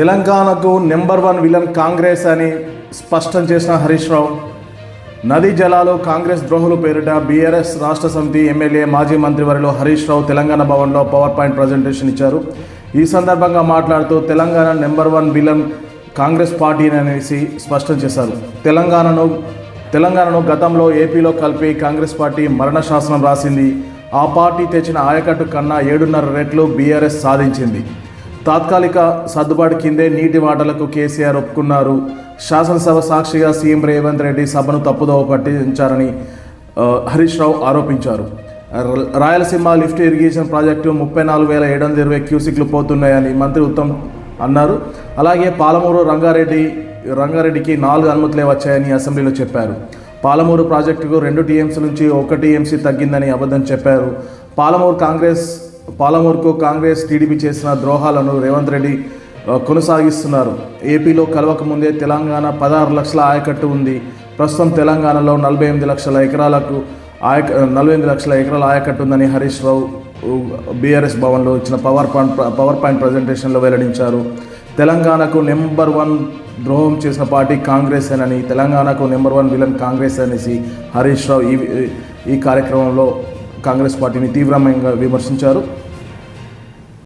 తెలంగాణకు number one villain Congress అని స్పష్టం చేసిన హరీష్ రావు నదీ జలాలు కాంగ్రెస్ ద్రోహులు పేరిట బీఆర్ఎస్ రాష్ట్ర సమితి ఎమ్మెల్యే మాజీ మంత్రివర్యులు హరీష్ రావు తెలంగాణ భవన్లో పవర్ పాయింట్ ప్రజెంటేషన్ ఇచ్చారు. ఈ సందర్భంగా మాట్లాడుతూ Telangana number one villain Congress party అనేసి స్పష్టం చేశారు. తెలంగాణను తెలంగాణను గతంలో ఏపీలో కలిపి కాంగ్రెస్ పార్టీ మరణ శాసనం రాసింది. ఆ పార్టీ తెచ్చిన ఆయకట్టు కన్నా ఏడున్నర రెట్లు బీఆర్ఎస్ సాధించింది. తాత్కాలిక సర్దుబాటు కిందే నీటి వాటలకు కేసీఆర్ ఒప్పుకున్నారు. శాసనసభ సాక్షిగా సీఎం రేవంత్ రెడ్డి సభను తప్పుదోవ పట్టించారని హరీష్ రావు ఆరోపించారు. రాయలసీమ లిఫ్ట్ ఇరిగేషన్ ప్రాజెక్టు ముప్పై నాలుగు వేల ఏడు వందల ఇరవై క్యూసిక్లు పోతున్నాయని మంత్రి ఉత్తమ్ అన్నారు. అలాగే పాలమూరు రంగారెడ్డి రంగారెడ్డికి నాలుగు అనుమతులే వచ్చాయని అసెంబ్లీలో చెప్పారు. పాలమూరు ప్రాజెక్టుకు రెండు టీఎంసీ నుంచి ఒక టీఎంసీ తగ్గిందని అబద్ధం చెప్పారు. పాలమూరు కాంగ్రెస్ పాలమూరుకు కాంగ్రెస్ టీడీపీ చేసిన ద్రోహాలను రేవంత్ రెడ్డి కొనసాగిస్తున్నారు. ఏపీలో కలవక ముందే తెలంగాణ పదహారు లక్షల ఆయకట్టు ఉంది. ప్రస్తుతం తెలంగాణలో నలభై ఎనిమిది లక్షల ఎకరాలకు ఆయక నలభై ఎనిమిది లక్షల ఎకరాల ఆయకట్టు ఉందని హరీష్ రావు బీఆర్ఎస్ భవన్లో ఇచ్చిన పవర్ పాయింట్ పవర్ పాయింట్ ప్రజెంటేషన్లో వెల్లడించారు. తెలంగాణకు నెంబర్ వన్ ద్రోహం చేసిన పార్టీ కాంగ్రెస్ అని తెలంగాణకు నెంబర్ వన్ విలన్ కాంగ్రెస్ అనేసి హరీష్ రావు ఈ ఈ కార్యక్రమంలో కాంగ్రెస్ పార్టీని తీవ్రంగా విమర్శించారు.